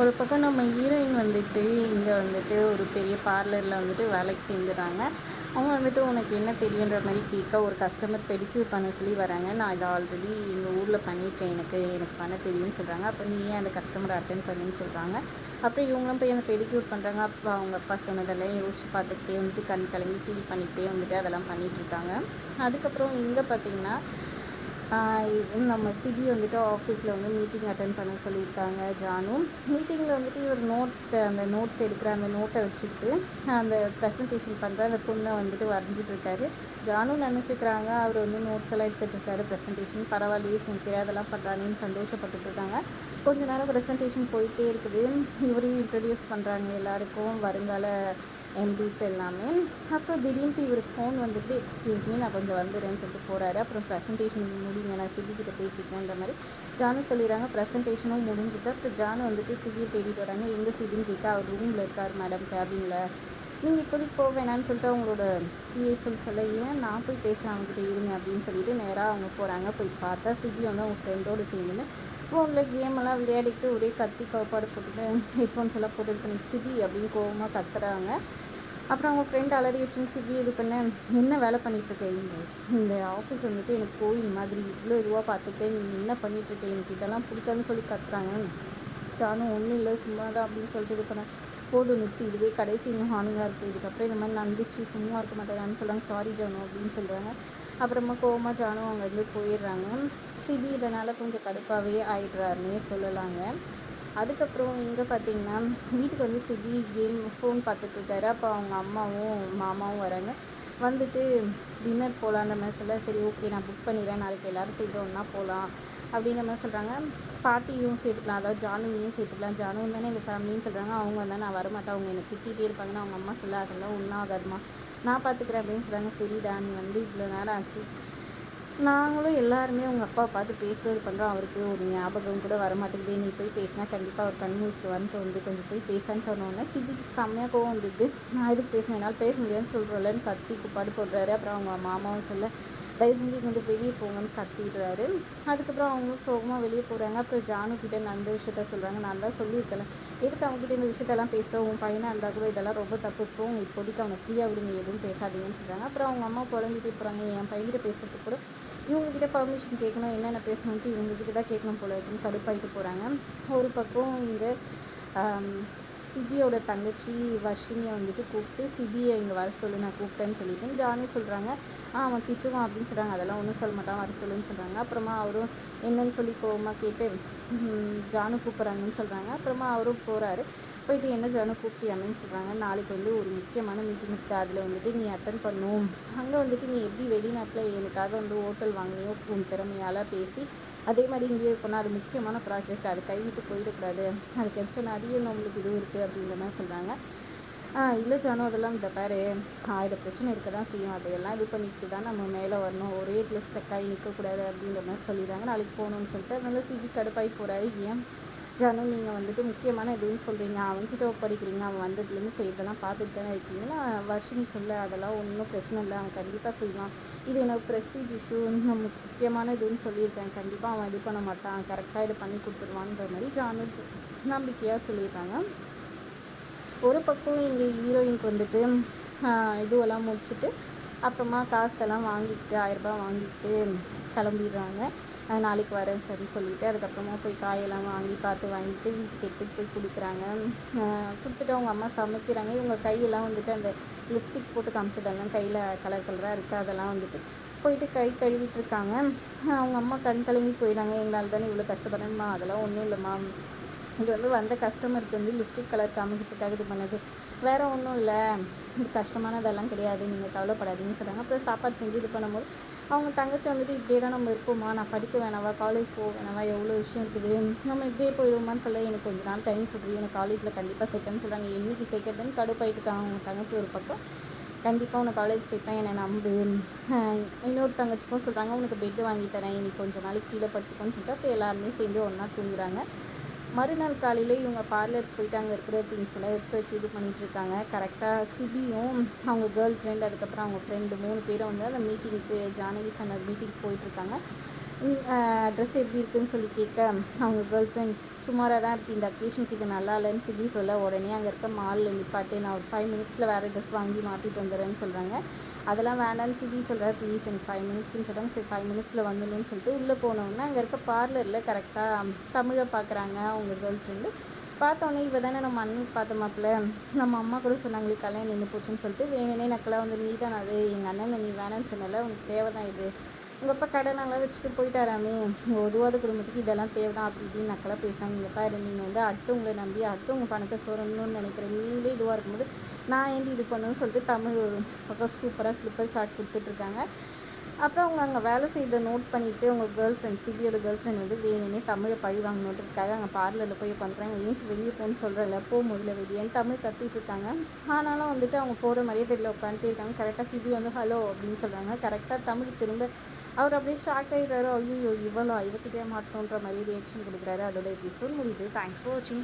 ஒரு பக்கம் நம்ம ஹீரோயின் வந்துட்டு இங்கே வந்துட்டு ஒரு பெரிய பார்லரில் வந்துட்டு வேலைக்கு சேர்ந்துடுறாங்க அவங்க வந்துட்டு உனக்கு என்ன தெரியுன்ற மாதிரி கேட்க ஒரு கஸ்டமர் பெடிக்யூர் பண்ண சொல்லி வராங்க. நான் இதை ஆல்ரெடி எங்கள் ஊரில் பண்ணியிருக்கேன். எனக்கு எனக்கு பண்ண தெரியும்னு சொல்கிறாங்க அப்போ நீ ஏன் அந்த கஸ்டமரை அட்டன் பண்ணுன்னு சொல்கிறாங்க அப்புறம் இவங்களும் போய் எனக்கு பெடிக்யூர் பண்ணுறாங்க அப்போ அவங்க அப்பா சொன்னதெல்லாம் யோசிச்சு பார்த்துக்கிட்டே வந்துட்டு கண் கலங்கி ஃபீல் பண்ணிக்கிட்டே வந்துட்டு அதெல்லாம் பண்ணிகிட்ருக்காங்க அதுக்கப்புறம் இங்கே பார்த்தீங்கன்னா நம்ம சிபி வந்துட்டு ஆஃபீஸில் வந்து மீட்டிங் அட்டன் பண்ண சொல்லியிருக்காங்க ஜானு. மீட்டிங்கில் வந்துட்டு இவர் நோட் அந்த நோட்ஸ் எடுக்கிற அந்த நோட்டை வச்சுக்கிட்டு அந்த ப்ரெசன்டேஷன் பண்ணுற அந்த பொண்ணை வந்துட்டு வரைஞ்சிட்ருக்காரு. ஜானு நினச்சிக்கிறாங்க அவர் வந்து நோட்ஸ் எல்லாம் எடுத்துகிட்ருக்காரு ப்ரெசன்டேஷன் பரவாயில்லையே சின்சியராக அதெல்லாம் பண்ணுறாங்கன்னு சந்தோஷப்பட்டுட்ருக்காங்க. கொஞ்ச நேரம் ப்ரெசன்டேஷன் போயிட்டே இருக்குது. இவரையும் இன்ட்ரடியூஸ் பண்ணுறாங்க எல்லாருக்கும். வருங்கால என் எம்பிட்டு எல்லாமே அப்புறம் திடீர்னு இவருக்கு ஃபோன் வந்துட்டு எக்ஸ்கியூஸ் மீ நான் கொஞ்சம் வந்துடுறேன்னு சொல்லிட்டு போகிறாரு அப்புறம் ப்ரெசன்டேஷன் முடிங்க நான் சிபிக்கிட்ட பேசிக்கிறேன்ற மாதிரி ஜானு சொல்லிடுறாங்க. ப்ரெசன்டேஷனும் முடிஞ்சுட்டு அப்புறம் ஜானு வந்துட்டு சிபியை தேடிட்டு வராங்க. எங்கே சிபின்னு கேட்க அவர் ரூமில் இருக்கார் மேடம் கேபினில் நீங்கள் இப்போதைக்கு போக வேணான்னு சொல்லிட்டு அவங்களோட பிஎஸ்எல் சொல்ல ஏன் நான் போய் பேசுகிறேன் அவங்ககிட்ட இருங்க அப்படின்னு சொல்லிட்டு நேராக அவங்க போகிறாங்க போய் பார்த்தா சிபி வந்து அவங்க ஃப்ரெண்டோடு சேர்ந்து ஃபோனில் கேமெல்லாம் விளையாடிட்டு ஒரே கத்தி கவுப்பாடு போட்டுட்டு ஹெட்ஃபோன்ஸ் எல்லாம் போட்டு சிபி அப்படின்னு கோவமாக கத்துறாங்க. அப்புறம் அவங்க ஃப்ரெண்ட் அலறி வச்சுன்னு சிபி இது பண்ண. என்ன வேலை பண்ணிகிட்ருக்கேன் இந்த ஆஃபீஸ் வந்துட்டு எனக்கு கோயில் மாதிரி இவ்வளோ இதுவாக பார்த்துட்டு நீ என்ன பண்ணிகிட்ருக்கேன் எனக்கு இதெல்லாம் பிடிக்காதுன்னு சொல்லி கத்துறாங்க ஜானும் ஒன்றும் இல்லை சும்மா தான் அப்படின்னு சொல்லிட்டு இது பண்ணேன் போதும் நிறுத்தி. இதுவே கடைசி இன்னும் ஹானிங்காக இருக்குது இதுக்கப்புறம் இந்த மாதிரி நடந்துச்சு. சும்மா இருக்க மாட்டேறான்னு சொல்கிறாங்க சாரி ஜானு அப்படின்னு சொல்கிறாங்க அப்புறமா கோமா ஜானும் அங்கேருந்து போயிடுறாங்க. சிபி இதனால் கொஞ்சம் கடுப்பாகவே ஆயிடுறாருன்னே சொல்லலாங்க. அதுக்கப்புறம் இங்கே பார்த்தீங்கன்னா வீட்டுக்கு வந்து சிபி கேம் ஃபோன் பார்த்துட்ருக்காரு அப்போ அவங்க அம்மாவும் மாமாவும் வராங்க. வந்துட்டு டின்னர் போகலான்ற மாதிரி சொல்ல சரி ஓகே நான் புக் பண்ணிடுறேன். நாளைக்கு எல்லோரும் சேர்ந்து ஒன்றா போகலாம் அப்படின்ற மாதிரி சொல்கிறாங்க பாட்டியும் சேர்த்துக்கலாம் அதாவது ஜானுவையும் சேர்த்துக்கலாம் ஜானுவும் தானே எங்கள் ஃபேமிலின்னு சொல்கிறாங்க அவங்க வந்தால் நான் வரமாட்டேன். அவங்க என்னை திட்டிகிட்டே இருப்பாங்கன்னு அவங்க அம்மா சொல்ல அதெல்லாம் ஒன்றும் நான் பார்த்துக்கிறேன் அப்படின்னு சொல்கிறாங்க சரிடா நீ வந்து இவ்வளோ நேரம் ஆச்சு. நாங்களும் எல்லாருமே உங்கள் அப்பா பார்த்து பேசுறது பண்ணுறோம் அவருக்கு ஒரு ஞாபகம் கூட வரமாட்டேங்குது. நீ போய் பேசினா கண்டிப்பாக அவர் கண் முடிச்சுட்டு வந்து கொஞ்சம் போய் பேசான்னு சொன்னோன்னே சிபிக்கு செம்மையாக கோவம் வந்துட்டு நான் எதுக்கு பேசினேன் என்னால் பேச முடியாதுன்னு சொல்கிறேன்லன்னு கத்தி குப்பாடு போடுறாரு. அப்புறம் அவங்க மாமாவும் சொல்ல தயவு செஞ்சு வந்து வெளியே போங்கன்னு கத்திடுறாரு. அதுக்கப்புறம் அவங்க சோகமாக வெளியே போகிறாங்க அப்புறம் ஜானு நல்ல விஷயத்த சொல்கிறாங்க நான் தான் சொல்லியிருக்கேன். எதுக்கு அவங்ககிட்ட இந்த விஷயத்தெல்லாம் பேசுகிறோம் உன் பையனாக இருந்தால் கூட இதெல்லாம் ரொம்ப தப்பு. இருக்கும் இப்போதைக்கு அவனை ஃப்ரீயாக விடுங்க. எதுவும் பேசாதீங்கன்னு சொல்கிறாங்க அப்புறம் அவங்க அம்மா குழந்தைகிட்டே போகிறாங்க என் பையன்கிட்ட பேசுறதுக்கு கூட இவங்ககிட்ட பர்மிஷன் கேட்கணும். என்னென்ன பேசணுன்ட்டு இவங்ககிட்ட தான் கேட்கணும் போல இருக்குன்னு கடுப்பாயிட்டு போகிறாங்க ஒரு பக்கம் இங்கே சிபியோட தங்கச்சி வர்ஷினியை வந்துட்டு கூப்பிட்டு சிபியை இங்கே வர சொல்லு நான் கூப்பிட்டேன்னு சொல்லிட்டு. ஜானி சொல்கிறாங்க ஆ அவன் திட்டுவான் அப்படின்னு சொல்கிறாங்க அதெல்லாம் ஒன்றும் சொல்ல மாட்டான் வர சொல்லுன்னு சொல்கிறாங்க அப்புறமா அவரும் என்னன்னு சொல்லி கோவமாக கேட்டு ஜானு கூப்பிட்றாங்கன்னு சொல்கிறாங்க அப்புறமா அவரும் போகிறாரு போயிட்டு என்ன ஜானு கூப்பிட்டியான்னு சொல்கிறாங்க நாளைக்கு வந்து ஒரு முக்கியமான மீட்டிங் இருக்குது அதில் வந்துட்டு நீ அட்டன் பண்ணும். அங்கே வந்துட்டு நீ எப்படி வெளிநாட்டில் எனக்காக வந்து ஹோட்டல் வாங்கினியோ உன் திறமையால் பேசி அதே மாதிரி இங்கேயே இருக்கணும். அது முக்கியமான ப்ராஜெக்ட் அது கைவிட்டு போயிடக்கூடாது. அது கிடைச்ச நிறைய நம்மளுக்கு இது இருக்குது அப்படின்ற மாதிரி சொல்கிறாங்க இல்லை ஜானோ அதெல்லாம் இந்த பாரு ஆயிரம் பிரச்சனை இருக்க தான் செய்யும். அதையெல்லாம் இது பண்ணிட்டு தான் நம்ம மேலே வரணும். ஒரே இடத்துல ஸ்டக்காகி நிற்கக்கூடாது அப்படின்ற மாதிரி சொல்லிடுறாங்க. நாளைக்கு போகணுன்னு சொல்லிட்டு அதனால சிபி கடுப்பாகி போகிறாரு ஏன்? ஜானு நீங்கள் வந்துட்டு முக்கியமான எதுவும் சொல்கிறீங்க அவன்கிட்ட ஒப்படைக்கிறீங்க. அவன் வந்ததுலேருந்து செய்யறதெல்லாம் பார்த்துட்டு தானே இருக்கீங்களா? வருஷம் சொல்ல அதெல்லாம் ஒன்றும் பிரச்சனை இல்லை. அவன் கண்டிப்பாக செய்வான். இது எனக்கு ப்ரெஸ்டீஜ் இஷ்யூ நம்ம முக்கியமான இதுன்னு சொல்லியிருக்கேன். கண்டிப்பாக அவன் இது பண்ண மாட்டான். கரெக்டாக இது பண்ணி கொடுத்துருவான்ற மாதிரி ஜானு நம்பிக்கையாக சொல்லியிருக்காங்க. ஒரு பக்கம் இங்கே ஹீரோயினுக்கு வந்துட்டு இதுவெல்லாம் முடிச்சுட்டு அப்புறமா காசெல்லாம் வாங்கிக்கிட்டு ஆயிரரூபா வாங்கிக்கிட்டு கிளம்பிடுறாங்க. நாளைக்கு வரேன் சரின்னு சொல்லிவிட்டு அதுக்கப்புறமா போய் காயெல்லாம் வாங்கி பார்த்து வாங்கிட்டு வீட்டுக்கு எடுத்துகிட்டு போய் கொடுக்குறாங்க. கொடுத்துட்டு அவங்க அம்மா சமைக்கிறாங்க. இவங்க கையெல்லாம் வந்துட்டு அந்த லிப்ஸ்டிக் போட்டு காமிச்சதெல்லாம் கையில் கலர் கலராக இருக்குது அதெல்லாம் வந்துட்டு போயிட்டு கை கழுவிட்டு இருக்காங்க. அவங்க அம்மா கண் கழுவி போயிடாங்க எங்களால் தானே இவ்வளோ கஷ்டப்படுறேன்மா அதெல்லாம் ஒன்றும் இல்லைம்மா இது வந்து வந்த கஸ்டமருக்கு வந்து லிப்டிக் கலர் காமிக்கிறதுக்காக இது பண்ணது. வேறு ஒன்றும் இல்லை. இது கஷ்டமானதெல்லாம் கிடையாது. நீங்கள் கவலைப்படாதீங்கன்னு சொல்கிறாங்க அப்புறம் சாப்பாடு செஞ்சு இது பண்ணும்போது அவங்க தங்கச்சி வந்துட்டு இப்படியே தான் நம்ம இருப்போமா? நான் படிக்க வேணாவா? காலேஜ் போக வேணாவா? எவ்வளோ விஷயம் இருக்குது? நம்ம இப்படியே போயிடுவோமான்னு சொல்ல எனக்கு கொஞ்சம் நாள் டைம் கொடுக்குறீங்க எனக்கு காலேஜில் கண்டிப்பாக சேர்க்கணும்னு சொல்கிறாங்க என்றைக்கு சேர்க்கறதுன்னு கடுப்பாயிட்டு இருக்காங்க அவங்க தங்கச்சி ஒரு பக்கம். கண்டிப்பாக உனக்கு காலேஜ் சேர்ப்பேன் என்னை நம்பு. இன்னொரு தங்கச்சிக்கும் சொல்கிறாங்க உனக்கு பெட்டு வாங்கி தரேன். இன்னைக்கு கொஞ்சம் நாளைக்கு கீழே படுத்துக்கோன்னு சொல்லிட்டு அப்போ எல்லாருமே சேர்ந்து ஒன்றா தூங்குறாங்க. மறுநாள் காலையில் இவங்க பார்லருக்கு போயிட்டு அங்கே இருக்கிற திங்ஸ் எல்லாம் எடுத்து வச்சு இது பண்ணிகிட்ருக்காங்க கரெக்டாக சிபியும் அவங்க கேர்ள் ஃப்ரெண்ட் அதுக்கப்புறம் அவங்க ஃப்ரெண்டு மூணு பேரும் வந்து அந்த மீட்டிங்க்கு ஜானகி சன்னர் மீட்டிங் போயிட்டுருக்காங்க ட்ரெஸ் எப்படி இருக்குன்னு சொல்லி கேட்க அவங்க கேர்ள் ஃப்ரெண்ட் சுமாராக தான் இருக்குது இந்த அக்கேஷனுக்கு இது நல்லா இல்லைன்னு சொல்லி சொல்ல உடனே அங்கே இருக்க மாலில் நிப்பாட்டு நான் ஒரு ஃபைவ் மினிட்ஸில் வேறு ட்ரெஸ் வாங்கி மாட்டிட்டு வந்துடுறேன்னு சொல்கிறாங்க அதெல்லாம் வேண்டாம்னு சிபி சொல்கிறார் ப்ளீஸ் எனக்கு ஃபைவ் மினிட்ஸ்னு சொல்கிறாங்க சரி ஃபைவ் மினிட்ஸில் வந்துடணும்னு சொல்லிட்டு உள்ளே போனோன்னா அங்கே இருக்க பார்லரில் கரெக்டாக தமிழை பார்க்குறாங்க அவங்க கேர்ள் ஃப்ரெண்டு பார்த்தோன்னே இவ தானே நம்ம அண்ணன் பார்த்த மாப்பிள்ள நம்ம அம்மா கூட சொன்னாங்களே கல்யாணம் நின்று போச்சுன்னு சொல்லிட்டு வேணுனே நக்கலாக வந்து நீ தான் அது எங்கள் அண்ணன் நீ வேணான்னு சொன்னல உனக்கு தேவை தான் இது. உங்கள் அப்பா கடனெல்லாம் வச்சுட்டு போயிட்டாராமே உங்கள் ஒதுவாத குடும்பத்துக்கு இதெல்லாம் தேவை தான் அப்படி இப்படின்னு நக்கலாக பேசாமல் இங்கே பாரு நீங்கள் வந்து அடுத்தவங்களை நம்பி அடுத்தவங்க பணத்தை சோறணும்னு நினைக்கிறேன் நீங்களே இதுவாக இருக்கும்போது நான் ஏன் இது பண்ணுன்னு சொல்லிட்டு தமிழ் பக்கம் சூப்பராக ஸ்லிப்பர் ஷார்ட் கொடுத்துட்ருக்காங்க அப்புறம் அவங்க அங்கே வேலை செய்த நோட் பண்ணிவிட்டு அவங்க கேர்ள் ஃப்ரெண்ட் சிபியோட கேர்ள் ஃப்ரெண்ட் வந்து வேணும்னே தமிழை பழி வாங்கணுன்றதுக்காக அங்கே பார்லரில் போய் பண்ணுறாங்க ஏஞ்சி வெளியே போகணும்னு சொல்கிறல போ முதல்ல வெளியேன்னு தமிழ் கற்றுட்டு இருக்காங்க. ஆனாலும் வந்துட்டு அவங்க போகிற மாதிரியே தெரியல. உட்காந்துட்டே இருக்காங்க. கரெக்டாக சிபி வந்து ஹலோ அப்படின்னு சொல்கிறாங்க கரெக்டாக தமிழ் திரும்ப அவர் அப்படியே ஷார்ட் ஆகிடுறாரு ஐயோ இவ்வளோ இவக்கிட்டே மாட்டோன்ற மாதிரி ரியாக்ஷன் கொடுக்குறாரு. அதோட எபிசோட் முடியுது. தேங்க்ஸ் ஃபார் வாட்சிங்